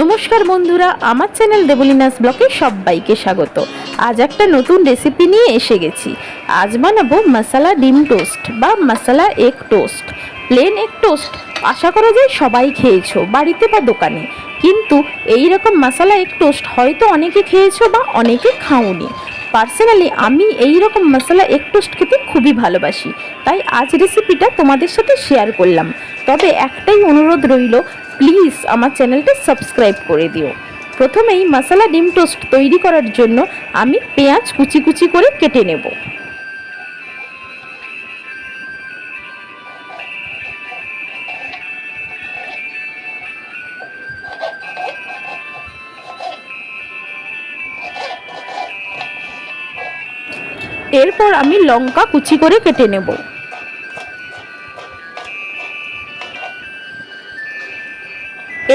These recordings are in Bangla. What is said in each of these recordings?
নমস্কার বন্ধুরা, আমার চ্যানেল দেবলিনাস ব্লকে সবাইকে স্বাগত। আজ একটা নতুন রেসিপি নিয়ে এসে গেছি। আজ বানাবো মশালা ডিম টোস্ট বা masala egg toast. Plain egg toast, আশা করা যায় সবাই খেয়েছো, বাড়িতে বা দোকানে। কিন্তু এই রকম মশালা এগ টোস্ট হয়তো অনেকে খেয়েছো বা অনেকে খাওনি। পার্সোনালি আমি এই রকম মশলা এগ টোস্ট খেতে খুবই ভালোবাসি। তাই আজ রেসিপিটা তোমাদের সাথে শেয়ার করলাম। তবে একটাই অনুরোধ রইল প্লিজ আমার চ্যানেলটা সাবস্ক্রাইব করে দিও। প্রথমেই মশলা ডিম টোস্ট তৈরি করার জন্য আমি পেঁয়াজ কুচি কুচি করে কেটে নেব। এরপর আমি লঙ্কা কুচি করে কেটে নেব।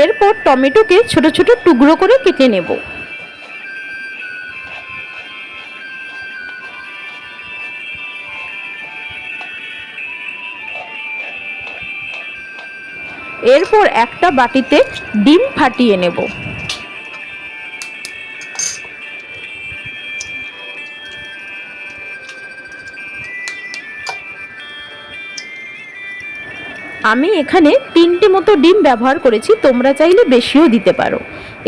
এরপর টমেটোকে ছোট ছোট টুকরো করে কেটে নেব। এরপর একটা বাটিতে ডিম ফাটিয়ে নেব। আমি এখানে তিনটে মতো ডিম ব্যবহার করেছি, তোমরা চাইলে বেশিও দিতে পারো।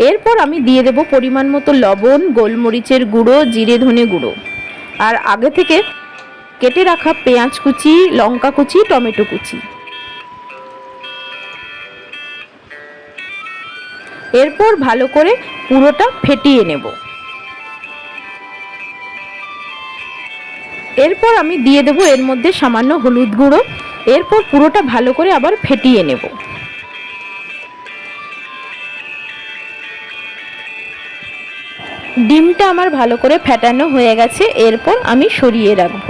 এরপর আমি দিয়ে দেব পরিমাণ মতো লবণ, গোলমরিচের গুঁড়ো, জিরে ধনে গুঁড়ো। আর আগে থেকে কেটে রাখা পেঁয়াজ কুচি, লঙ্কা কুচি, টমেটো কুচি। এরপর ভালো করে পুরোটা ফেটিয়ে নেব। এরপর আমি দিয়ে দেবো এর মধ্যে সামান্য হলুদ গুঁড়ো এরপর পুরোটা ভালো করে আবার ফেটিয়ে নেব। ডিমটা আমার ভালো করে ফেটানো হয়ে গেছে, এরপর আমি সরিয়ে রাখব।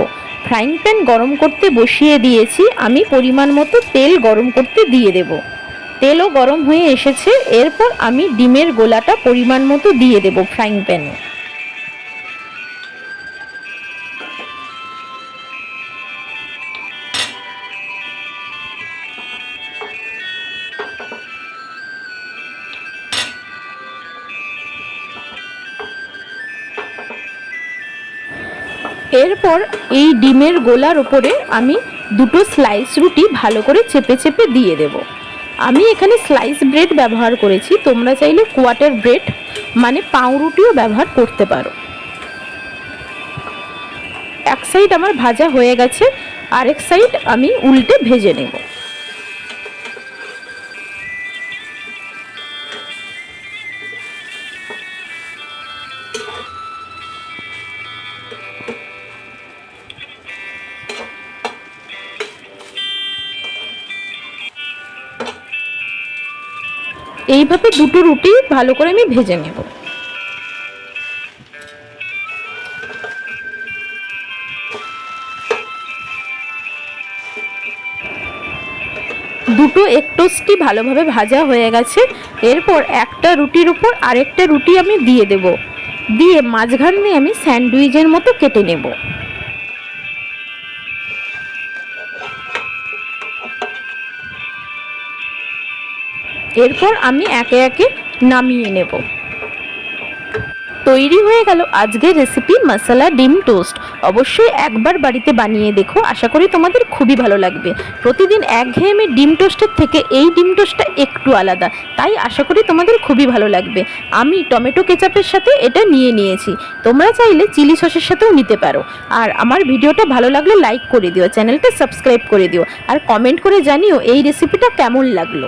ফ্রাইং প্যান গরম করতে বসিয়ে দিয়েছি, আমি পরিমাণ মতো তেল গরম করতে দিয়ে দেব। তেলও গরম হয়ে এসেছে, এরপর আমি ডিমের গোলাটা পরিমাণ মতো দিয়ে দেব ফ্রাইং প্যানে। এরপর এই ডিমের গোলার ওপরে আমি দুটো স্লাইস রুটি ভালো করে চেপে চেপে দিয়ে দেব। আমি এখানে স্লাইস ব্রেড ব্যবহার করেছি, তোমরা চাইলে কোয়াটার ব্রেড মানে পাউরুটিও ব্যবহার করতে পারো। এক সাইড আমার ভাজা হয়ে গেছে, আরেক সাইড আমি উল্টে ভেজে নেব। এইভাবে দুটো রুটি ভালো করে আমি ভেজে নেব। দুটো একটোস্টই ভালোভাবে ভাজা হয়ে গেছে। এরপর একটা রুটির উপর আরেকটা রুটি আমি দিয়ে দেব। দিয়ে মাঝখান দিয়ে আমি স্যান্ডউইচের মতো কেটে নেব। এরপর আমি একে একে নামিয়ে নেব। তৈরি হয়ে গেল আজকের রেসিপি মশলা ডিম টোস্ট অবশ্যই একবার বাড়িতে বানিয়ে দেখো, আশা করি তোমাদের খুবই ভালো লাগবে। প্রতিদিন একঘেয়েমি ডিম টোস্টের থেকে এই ডিম টোস্টটা একটু আলাদা, তাই আশা করি তোমাদের খুবই ভালো লাগবে। আমি টমেটো কেচাপের সাথে এটা নিয়ে নিয়েছি, তোমরা চাইলে চিলি সসের সাথেও নিতে পারো। আর আমার ভিডিওটা ভালো লাগলে লাইক করে দিও, চ্যানেলটা সাবস্ক্রাইব করে দিও, আর কমেন্ট করে জানিও এই রেসিপিটা কেমন লাগল।